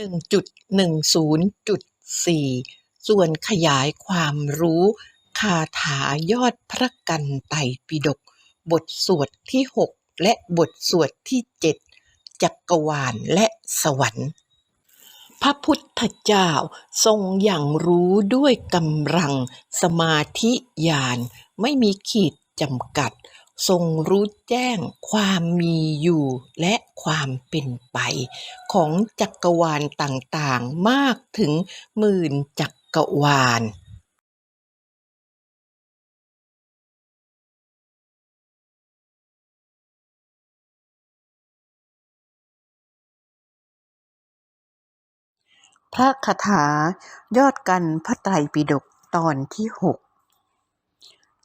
1.10.4 ส่วนขยายความรู้คาถายอดพระกันไตรปิฎกบทสวดที่ 6 และบทสวดที่ 7 จักรวาลและสวรรค์ พระพุทธเจ้าทรงอย่างรู้ด้วยกำลังสมาธิญาณไม่มีขีดจำกัด ทรงรู้แจ้งความมีอยู่และความเป็นไป ของจักรวาลต่างๆ มากถึงหมื่นจักรวาลพระคาถายอดกันพระไตรปิฎกตอนที่หก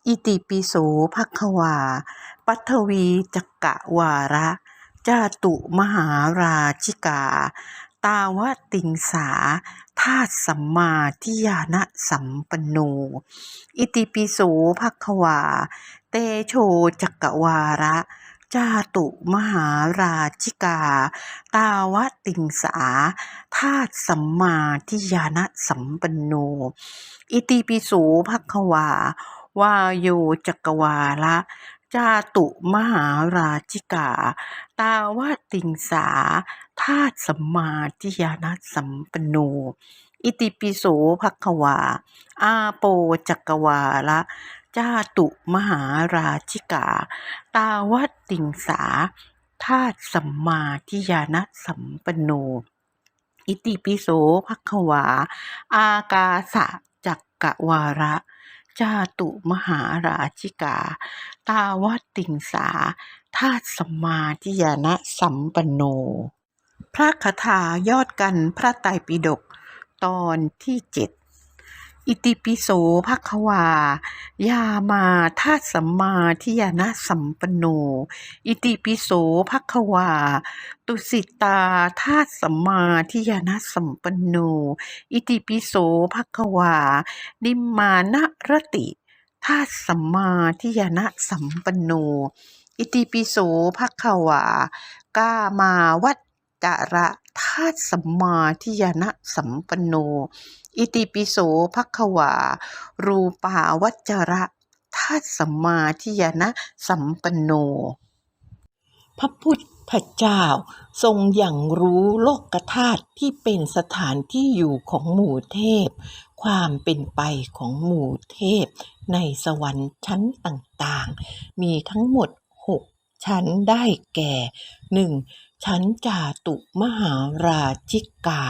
อิติปิโสภควา ปัทวีจักกะวาระจาตุมหาราชิกา ตาวติงสาธาตุสัมมาทิญาณสัมปันโน อิติปิโสภควา เตโชจักกวาระจาตุมหาราชิกา ตาวติงสาธาตุสัมมาทิญาณสัมปันโน อิติปิโสภควา วาโยจักรวาละจาตุมหาราชิกา ตาวติงสาธาตุสัมมาทิญาณสัมปนโนอิติปิโสภควา อาโปจักรวาละจาตุมหาราชิกา ตาวติงสาธาตุสัมมาทิญาณสัมปนโน อิติปิโสภควา อากาสะจักกวาระ จาตุมหาราชิกา ตาวติงสาธาตุสมาธิยาณสัมปันโน พระคาถายอดกันพระไตรปิฎกตอนที่เจ็ด อิติปิโสภควา ยามาธาสัมมาทิญาณสัมปนโน อิติปิโสภควา ตุสิตาธาสัมมาทิญาณสัมปนโน อิติปิโสภควา นิมมานะรติธาสัมมาทิญาณสัมปนโน อิติปิโสภควากามาวัจ จระธาตุสัมมาทิญาณสัมปันโน อิติปิโสภควา รูปาวัจจระธาตุสัมมาทิญาณสัมปันโน พระพุทธเจ้าทรงอย่างรู้โลกธาตุที่เป็นสถานที่อยู่ของหมู่เทพ ความเป็นไปของหมู่เทพ ในสวรรค์ชั้นต่างๆ มีทั้งหมดหก ชั้นได้แก่หนึ่งชั้นจาตุมหาราชิกา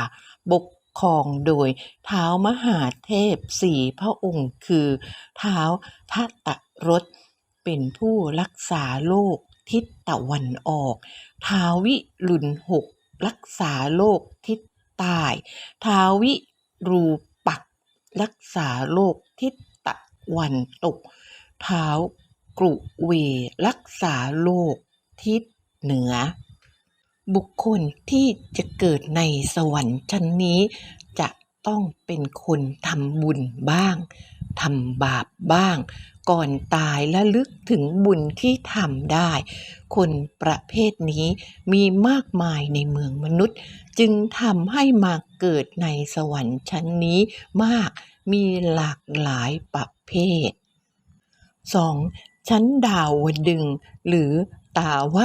ปกครองโดยเท้ามหาเทพสี่พระองค์คือ เท้าทัตรสเป็นผู้รักษาโลกทิศตะวันออกท้าววิรุณหกรักษาโลกทิศใต้ท้าวิรูปัก รักษาโลกทิศตะวันตกเท้า กรุเวรักษาโลกทิศเหนือ บุคคลที่จะเกิดในสวรรค์ชั้นนี้ จะต้องเป็นคนทำบุญบ้างทำบาปบ้าง ก่อนตายและลึกถึงบุญที่ทำได้ คนประเภทนี้มีมากมายในเมืองมนุษย์ จึงทำให้มาเกิดในสวรรค์ชั้นนี้มากมีหลากหลายประเภท 2. ชั้นดาวดึงหรือตาว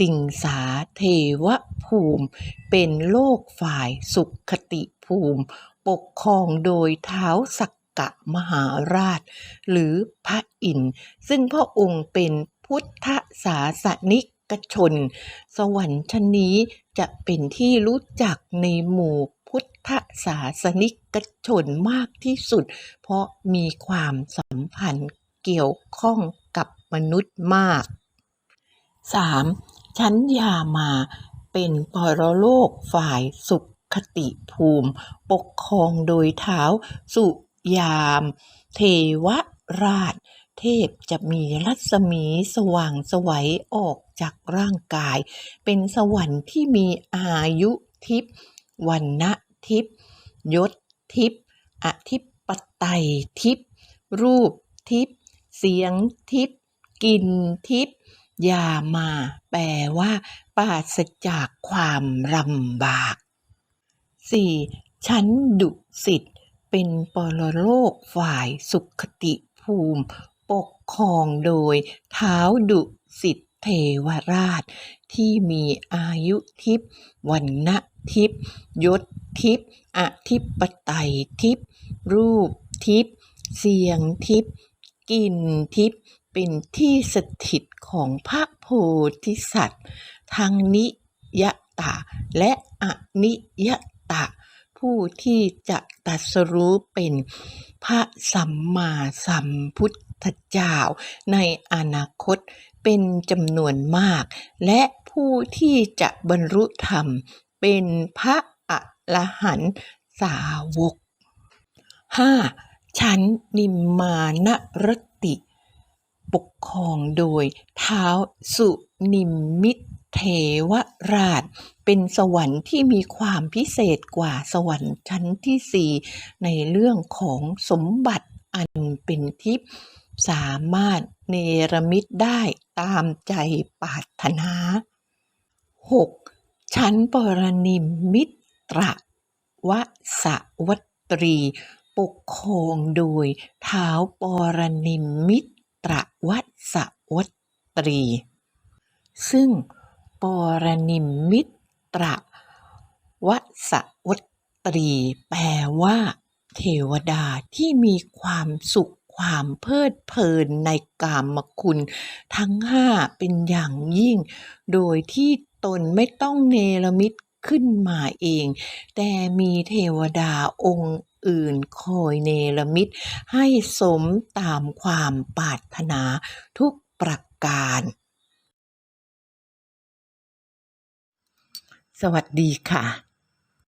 ติงสาเทวภูมิ เป็นโลกฝ่ายสุขติภูมิ ปกครองโดยเท้าสักกะมหาราช หรือพระอินทร์ซึ่งพระองค์เป็นพุทธศาสนิกชน สวรรค์ชั้นนี้จะเป็นที่รู้จักในหมู่พุทธศาสนิกชนมากที่สุด เพราะมีความสัมพันธ์เกี่ยวข้อง มนุษย์มาก 3. ชั้นยามาเป็นปรโลกฝ่ายสุขคติภูมิ ปกครองโดยเท้าสุยาม เทวราช เทพจะมีรัศมีสว่างสวัยออกจากร่างกาย เป็นสวรรค์ที่มีอายุทิพย์วรรณทิพย์ยศทิพย์อธิปไตยทิพย์รูปทิพย์เสียงทิพย์ กินทิพยามา แปลว่าปราศจากความลำบาก 4. ชั้นดุสิตเป็นปรโลกฝ่ายสุขติภูมิ ปกครองโดยเท้าดุสิตเทวราช ที่มีอายุทิพวันนะทิพยศทิพอธิปไตยทิพรูปทิพเสียงทิพกลิ่นทิพ เป็นที่สถิตของพระโพธิสัตว์ ทั้งนิยตะและอนิยตะผู้ที่จะตรัสรู้เป็นพระสัมมาสัมพุทธเจ้า ในอนาคตเป็นจำนวนมาก และผู้ที่จะบรรลุธรรมเป็นพระอรหันตสาวก 5. ชั้นนิมมานรต ปกครองโดยเท้าสุนิมมิตเทวราช เป็นสวรรค์ที่มีความพิเศษกว่าสวรรค์ชั้นที่สี่ในเรื่องของสมบัติอันเป็นทิพย์สามารถเนรมิตได้ตามใจปรารถนา 6. ชั้นปรนิมมิตรวสวัตรี ปกครองโดยเท้าปรนิมมิ ตรวสวัตรี ซึ่งปรนิมมิตระวสวัตรี แปลว่า เทวดาที่มีความสุขความเพลิดเพลินในกามคุณ ทั้งห้าเป็นอย่างยิ่ง โดยที่ตนไม่ต้องเนรมิตขึ้นมาเอง แต่มีเทวดาองค์ อื่นคอยเนรมิต ให้สมตามความปรารถนาทุกประการ สวัสดีค่ะ